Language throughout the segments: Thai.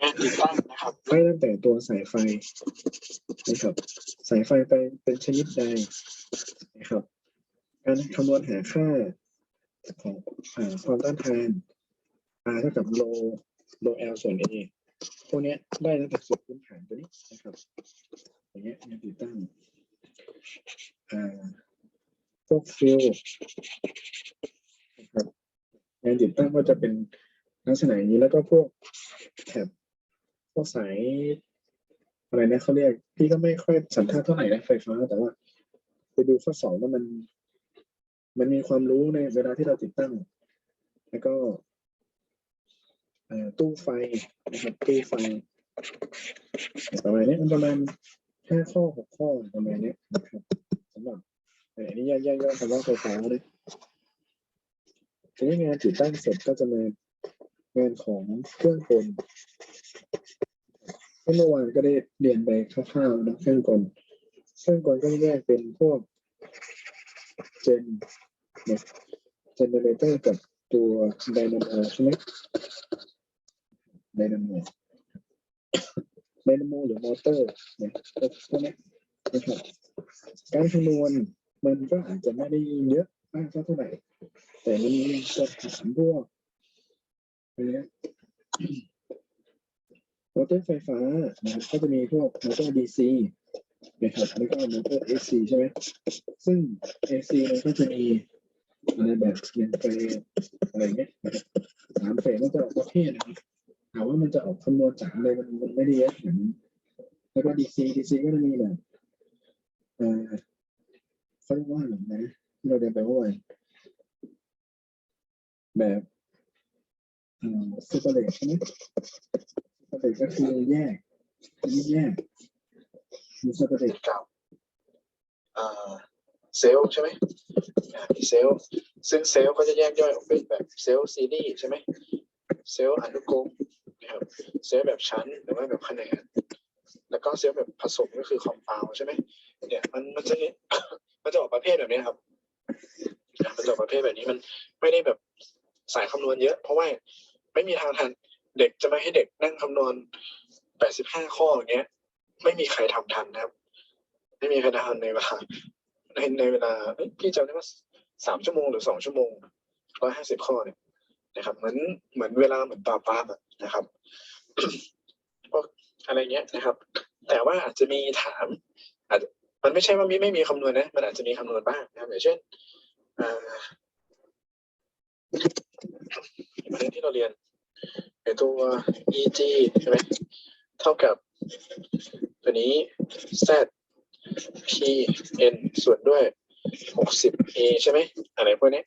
งานติดตั้งนะครับ ไล่ตั้งแต่ตัวสายไฟนะครับ สายไฟไปเป็นชนิดใดนะครับ การคำนวณหาค่าของอความต้านทาน R เท่ากับโลโล L ส่วน A พวกนี้ได้ตั้งแต่สูตรพื้นฐานตัวนี้นะครับ อย่างเงี้ยงานติดตั้งอ่าพวกฟิลนะครับงานติดตั้งก็จะเป็นลักษณะอย่างนี้แล้วก็พวก วกสายอะไรนะเขาเรียก พี่ก็ไม่ค่อยสันทัดเท่าไหร่นะไฟฟ้า แต่ว่าไปดูข้อสองว่ามัน มันมีความรู้ในเวลาที่เราติดตั้ง แล้วก็ตู้ไฟนะครับตู้ไฟประมาณนี้มันประมาณห้าข้อหกข้อประมาณนี้นะครับสำหรับอันนี้ย่อยๆคำว่าไฟฟ้าเลยทีนี้งานติดตั้งเสร็จก็จะมางานของเครื่องกล เมื่อวานก็ได้เรียนไปคร่าวๆนะเครื่องกลเครื่องกลก็แยกเป็นพวกเจนเนี่ยเจเนเรเตอร์กับตัวไดนาโมใช่ไหมไดนาโมไดนาโมหรือมอเตอร์เนี่ยพวกนี้นะครับการคำนวณมันก็อาจจะไม่ได้เยอะมากเท่าไหร่ แต่มันมีจะถามพวกอะไรนะ มอเตอร์ไฟฟ้านะครับก็จะมีพวกมอเตอร์ DC นะครับแล้วก็มอเตอร์ AC ใช่ไหมซึ่ง AC มันก็จะมีอะไรแบบเปลี่ยนเฟสอะไรเงี้ยสามเฟสมันจะออกประเภทนะครับถามว่ามันจะออกคำนวณจากอะไรมันมันไม่ได้เยอะเหมือนแล้วก็ DC DC ก็จะมีแบบเอ่อเขาเรียกว่าแบบนะที่เราเรียนไปเมื่อวานแบบเอ่อซูเปอร์เลทใช่ไหม ซูเปอร์เลทก็คือแยกชนิดแยกมีซูเปอร์เก่าเซลล์ใช่ไหมมีเซลล์ซึ่งเซลล์ก็จะแยกย่อยออกเป็นแบบเซลล์ซีรีส์ใช่ไหมเซลล์อนุกรมนะครับเซลล์แบบชั้นหรือว่าแบบแขนงแล้วก็เซลล์แบบผสมก็คือคอมเพลใช่ไหมเนี่ยมันมันจะมันจะออกประเภทแบบนี้ครับมันจะออกประเภทแบบนี้มันไม่ได้แบบสายคำนวณเยอะ เพราะว่าไม่มีทางทัน เด็กจะไมาให้เด็กนั่งคำนวณ85ข้ออย่างเงี้ย ไม่มีใครทำทันนะครับ ไม่มีใครทำในเวลาในในเวลาเอ้ยพี่จำได้ว่าสามชั่วโมงหรือสองชั่วโมงร้อยห้าสิบข้อเนี่ยนะครับ เหมือนเหมือนเวลาเหมือนปลาปลาอะนะครับพวกอะไรเงี้ยนะครับ แต่ว่าอาจจะมีถามอาจจะมันไม่ใช่ว่ามีไม่มีคำนวณนะ มันอาจจะมีคำนวณบ้างนะครับอย่างเช่นอ่าประเด็นที่เราเรียน ตัว EG ใช่ไหมเท่ากับตัวนี้ Z P N ส่วนด้วย 60 A ใช่ไหมอะไรพวกนี้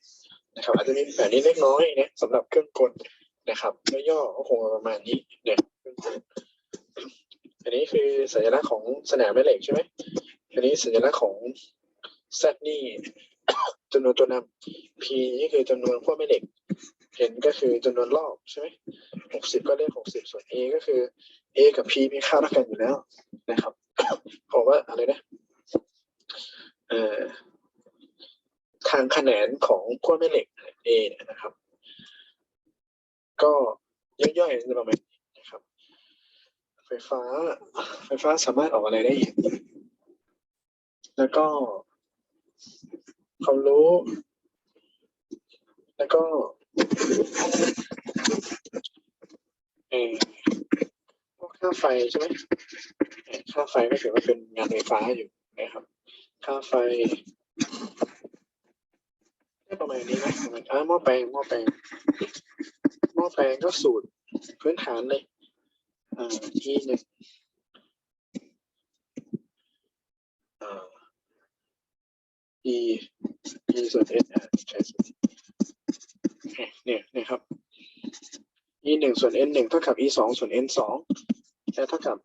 นะครับอาจจะมีแบบนี้เล็กน้อยนี่ยสำหรับเครื่องกลนะครับย่อๆก็คงประมาณนี้เนี่ยเครื่องกลอันนี้คือสัญลักษณ์ของสนามแม่เหล็กใช่ไหมอันนี้สัญลักษณ์ของ Z นี่จำนวนตัวนำ P นี่คือจำนวนขั้วแม่เหล็ก N ก็คือจำนวนรอบใช่ไหม60ก็เลข60ส่วน A ก็คือ A กับ P มีค่าเท่ากันอยู่แล้วนะครับบอกว่าอะไรนะเอ่อทางแขนของขั้วแม่เหล็ก A เนี่ยนะครับ ก็ย่อยๆในประมาณนี้นะครับ ไฟฟ้า ไฟฟ้าสามารถออกอะไรได้อีกแล้วก็ความรู้ แล้วก็ เออพวกค่าไฟใช่ไหมเออค่าไฟก็ถือว่าเป็นงานไฟฟ้าอยู่นะครับ ค่าไฟได้ประมาณนี้นะประมาณอ่าหม้อแปลงหม้อแปลงหม้อแปลงก็สูตรพื้นฐานเลยอ่าที่หนึ่งอ่า e e ส่วน s อ่าใช่สิ เนี่ยเนี่ยครับ e หนึ่งส่วน n หนึ่งเท่ากับ e สองส่วน n สองและเท่ากับ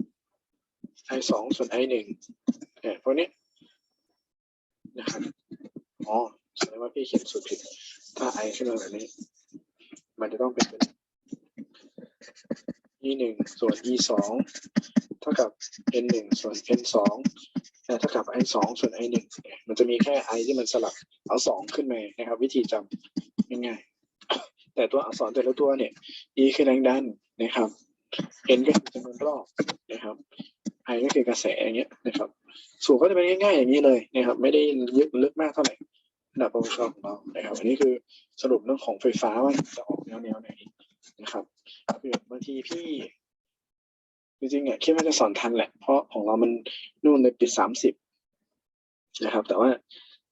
i สองส่วน i หนึ่งเนี่ยพวกนี้นะครับอ๋อแสดงว่าพี่เขียนสูตรผิด ถ้า i ขึ้นมาแบบนี้ มันจะต้องเป็น e หนึ่งส่วน e สองเท่ากับ n หนึ่งส่วน n สองและเท่ากับ i สองส่วน i หนึ่งมันจะมีแค่ i ที่มันสลับเอาสองขึ้นมานะครับ วิธีจำง่าย แต่ตัวอักษรแต่ละตัวเนี่ย e คือแรงดันนะครับ n ก็คือจำนวนรอบนะครับ i ก็คือกระแสอย่างเงี้ยนะครับสูตรก็จะเป็นง่ายๆอย่างนี้เลยนะครับ ไม่ได้ยึดลึกมากเท่าไหร่ระดับปวชของเรานะครับ อันนี้คือสรุปเรื่องของไฟฟ้าว่าจะออกแนวแนวไหนนะครับคือบางทีพี่จริงๆเนี่ยคิดว่าจะสอนทันแหละ เพราะของเรามันนู่นเลยปิดสามสิบนะครับ แต่ว่า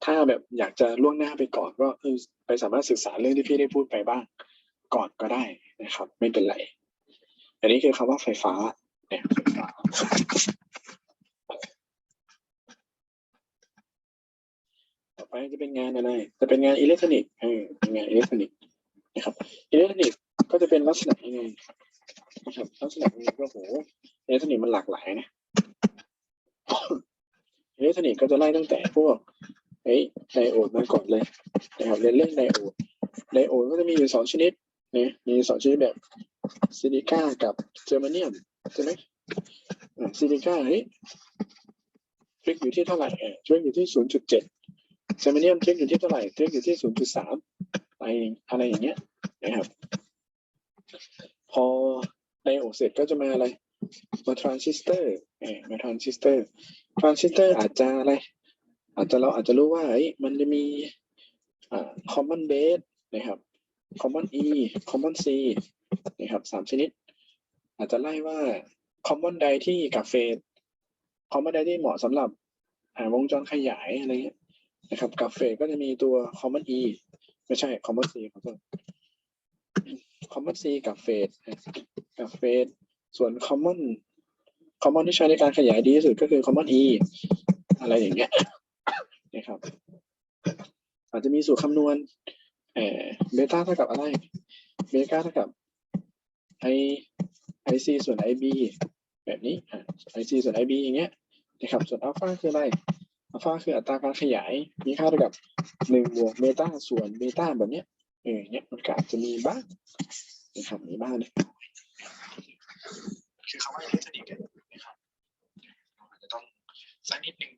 ถ้าแบบอยากจะล่วงหน้าไปก่อนก็คือไปสามารถศึกษาเรื่องที่พี่ได้พูดไปบ้าง ก่อนก็ได้นะครับ ไม่เป็นไร อันนี้คือคำว่าไฟฟ้าเนี่ยไฟฟ้าต่อไปจะเป็นงานอะไร จะเป็นงานอิเล็กทรอนิกส์เออเป็นงานอิเล็กทรอนิกส์นะครับอิเล็กทรอนิกส์ก็จะเป็นลักษณะยังไงนะครับลักษณะยังไงก็โหอิเล็กทรอนิกส์มันหลากหลายนะอิเล็กทรอนิกส์ก็จะไล่ตั้งแต่พวก เฮ้ยไดโอดมาก่อนเลยนะครับเรียนเรื่องไดโอดไดโอดก็จะมีอยู่สองชนิดนะมีสองชนิดแบบซิลิก้ากับเจอร์มาเนียมใช่ไหมซิลิก้าเฮ้ยทริกอยู่ที่เท่าไหร่เออทริกอยู่ที่ศูนย์จุดเจ็ดเซมิเนียมเทคอยู่ที่เท่าไหร่เทคอยู่ที่0.3อะไรอะไรอย่างเงี้ยนะครับพอไดโอดเสร็จก็จะมาอะไรมาทรานซิสเตอร์เออมาทรานซิสเตอร์ทรานซิสเตอร์อาจจะอะไร อาจจะเราอาจจะรู้ว่าเอ้มันจะมีอ่า common base นะครับ common E common C นะครับสามชนิด อาจจะไล่ว่า common ใดที่กับเฟส common ใดที่เหมาะสำหรับวงจรขยายอะไรเงี้ยนะครับกับเฟสก็จะมีตัว common e ไม่ใช่ common c ขอโทษ common c กับเฟสกับเฟสส่วน common common ที่ใช้ในการขยายดีที่สุดก็คือ common e อะไรอย่างเงี้ย นะครับ อาจจะมีสูตรคำนวณเอเบต้าเท่ากับอะไรเบต้าเท่ากับ i ic ส่วน ib แบบนี้ไอะ ic ส่วน ib อย่างเงี้ยนะครับส่วนอัลฟาคืออะไรอัลฟาคืออัตราการขยายมีค่าเท่ากับหนึ่งบวกเบต้าส่วนเบต้าแบบเนี้ยเออเนี้ยมันก็อาจจะมีบ้างนะครับมีบ้างนะคือคำว่าอิเล็กทรอนิกส์นะครับอาจจะต้องสักนิดหนึ่ง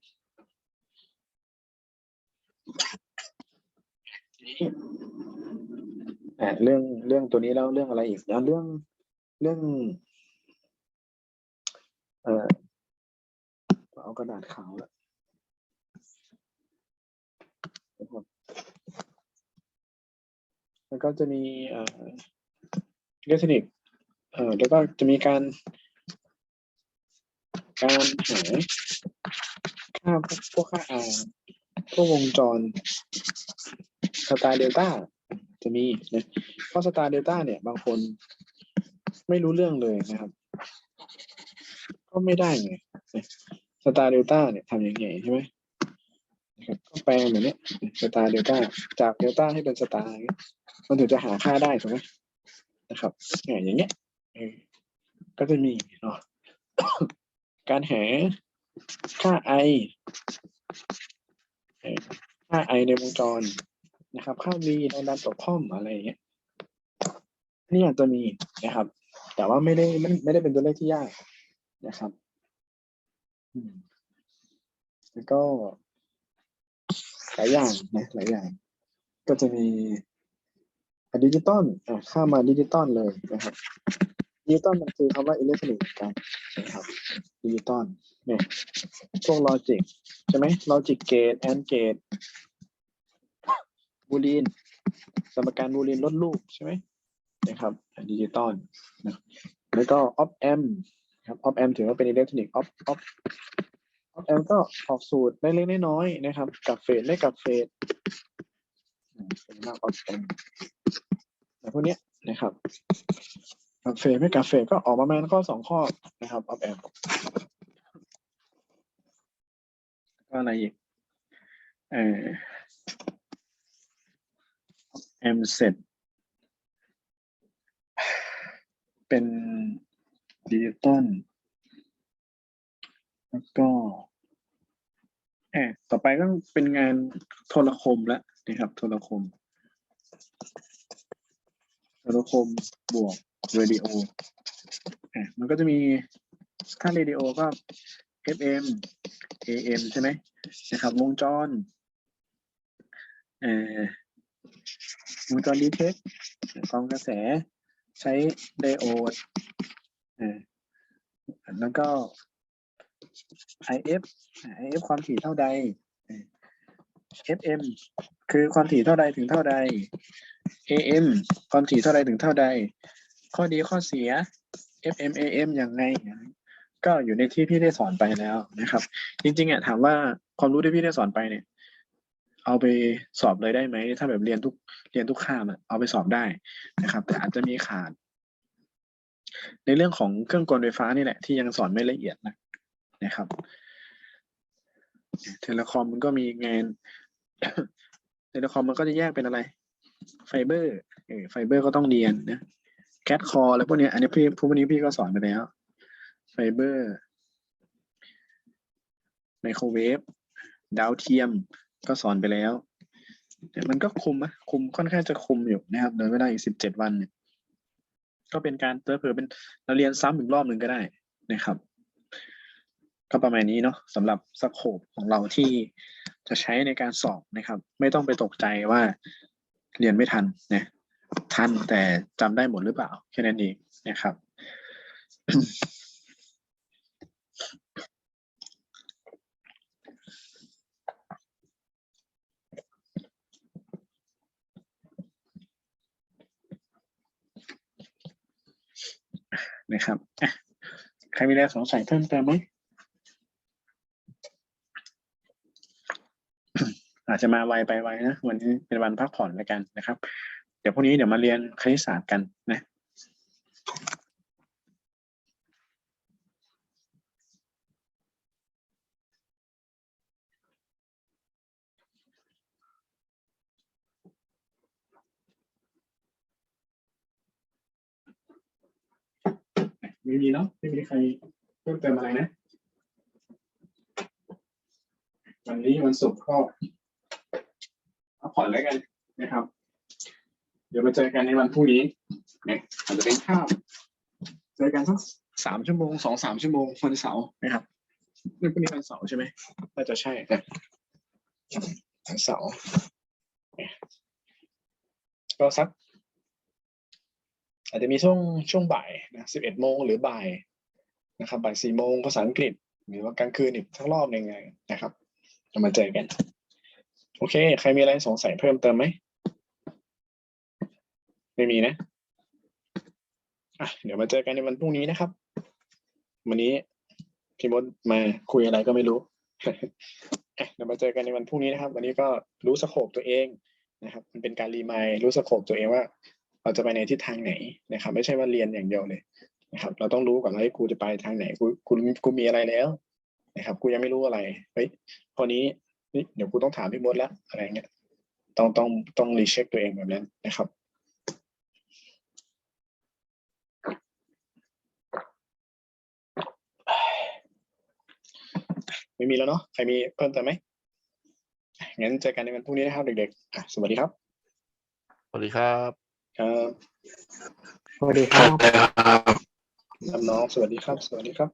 อ่าเรื่องเรื่องตัวนี้แล้วเรื่องอะไรอีกแล้วเรื่องเรื่อง เอ่อเอากระดาษขาวแล้วแล้วก็จะมีเอ่อเล็กทรอนิกเอ่อแล้วก็จะมีการการหาค่าพวกพวกค่าอ่า วกวงจรสตาร์เดลต้าจะมีนะเพราะสตาร์เดลต้าเนี่ยบางคนไม่รู้เรื่องเลยนะครับ ก็ไม่ได้ไงสตาร์เดลต้าเนี่ยทำยังไงใช่ไหมนะครับก็แปลงแบบนี้สตาร์เดลต้าจากเดลต้าให้เป็นสตาร์มันถึงจะหาค่าได้ถูกไหมนะครับอย่างเงี้ยก็จะมีเนาะการหาค่า i เอ่อ ค่า i ในวงจรนะครับ ค่า v ในดันตกข้อมอะไรอย่างเงี้ยนี่อาจจะมีนะครับ แต่ว่าไม่ได้ไม่ไม่ได้เป็นตัวเลขที่ยากนะครับแล้วก็หลายอย่างนะหลายอย่าง ก็จะมีดิจิตอลอะข้ามาดิจิตอลเลยนะครับดิจิตอลมันคือคำว่าอิเล็กทรอนิกส์กันนะครับดิจิตอล เนี่ยพวกลอจิกใช่ไหมลอจิกเกตแอนเกตบูลีนสมการบูลีนลดรูปใช่ไหมนะครับดิจิตอลนะแล้วก็ออฟแอมครับออฟแอมถือว่าเป็นอิเล็กทรอนิกส์ออฟออฟออฟแอมก็ออกสูตรได้เล็กๆน้อยๆนะครับ กับเฟสไม่กับเฟสอืมเป็นมากออฟแอมแต่พวกนี้นะครับกับเฟสไม่กับเฟสก็ออกประมาณข้อสองข้อนะครับออฟแอม อะไรอีก เออแอมเสร็จเป็นดิจิตอลแล้วก็แอบต่อไปก็เป็นงานโทรคมแล้วนะครับ โทรคม โทรคมบวกเรดิโอมันก็จะมีถ้าเรดิโอก็ FM AM ใช่ไหมนะครับ วงจรเอ่อวงจรดีเทคกองกระแสใช้ไดโอดแล้วก็ IF อ่า IF ความถี่เท่าใดเออ FM คือความถี่เท่าใดถึงเท่าใด AM ความถี่เท่าใดถึงเท่าใด ข้อดีข้อเสีย FM AM อย่างไง ก็อยู่ในที่พี่ได้สอนไปแล้วนะครับ จริงๆอะถามว่าความรู้ที่พี่ได้สอนไปเนี่ย เอาไปสอบเลยได้ไหมถ้าแบบเรียนทุกเรียนทุกข้ามอะเอาไปสอบได้นะครับ แต่อาจจะมีขาด ในเรื่องของเครื่องกลไฟฟ้านี่แหละที่ยังสอนไม่ละเอียดนะนะครับเทเลคอมมันก็มีงานเทเลคอมมันก็จะแยกเป็นอะไร ไฟเบอร์เออไฟเบอร์ก็ต้องเรียนนะแคทคออะไรพวกเนี้ยอันนี้พี่พวกนี้พี่ก็สอนไปแล้ว ไฟเบอร์ไมโครเวฟดาวเทียมก็สอนไปแล้วแต่มันก็คุมนะคุมค่อนข้างจะคุมอยู่นะครับโดยเวลาอีกสิบเจ็ดวันเนี่ย ก็เป็นการเติร์เผื่อเป็นเราเรียนซ้ำอีกรอบหนึ่งก็ได้นะครับ ก็ประมาณนี้เนาะสำหรับสโคปของเราที่จะใช้ในการสอบนะครับ ไม่ต้องไปตกใจว่าเรียนไม่ทันนะทันแต่จำได้หมดหรือเปล่า แค่นั้นเองนะครับ นะครับใครมีอะไรสงสัยเพิ่มเติมไหมอาจจะมาไวไปไวนะวันนี้เป็นวันพักผ่อนแล้วกันนะครับ เดี๋ยวพรุ่งนี้เดี๋ยวมาเรียนคณิตศาสตร์กันนะ ไม่มีเนาะไม่มีใครเพิ่มเติมอะไรนะ วันนี้วันศุกร์ก็พักผ่อนแล้วกันนะครับ เดี๋ยวมาเจอกันในวันพรุ่งนี้เนี่ยอาจจะเป็นข้าวเจอกันสักสามชั่วโมงสองสามชั่วโมงวันเสาร์นะครับนี่พรุ่งนี้วันเสาร์ใช่ไหมน่าจะใช่นะวันเสาร์เนี่ยก็สัก อาจจะมีช่วงช่วงบ่ายนะสิบเอ็ดโมงหรือบ่ายนะครับบ่ายสี่โมงภาษาอังกฤษ หรือว่ากลางคืนอีกทั้งรอบหนึ่งไงนะครับเรามาเจอกัน โอเค ใครมีอะไรสงสัยเพิ่มเติมไหมไม่มีนะอะเดี๋ยวมาเจอกันในวันพรุ่งนี้นะครับ วันนี้พี่มดมาคุยอะไรก็ไม่รู้เดี๋ยวมาเจอกันในวันพรุ่งนี้นะครับ วันนี้ก็รู้สโคปตัวเองนะครับ มันเป็นการรีมายรู้สโคปตัวเองว่า เราจะไปในทิศทางไหนนะครับ ไม่ใช่ว่าเรียนอย่างเดียวเลยนะครับ เราต้องรู้ก่อนว่ากูจะไปทางไหนกูกูกูมีอะไรแล้วนะครับกูยังไม่รู้อะไรเฮ้ยพอนี้นี่เดี๋ยวกูต้องถามพี่มดแล้วอะไรเงี้ยต้องต้องต้องรีเช็คตัวเองแบบนั้นนะครับไม่มีแล้วเนาะใครมีเพิ่มเติมไหมงั้นเจอกันในวันพรุ่งนี้นะครับเด็กๆสวัสดีครับ สวัสดีครับ ครับสวัสดีครับน้องๆสวัสดีครับ สวัสดีครับ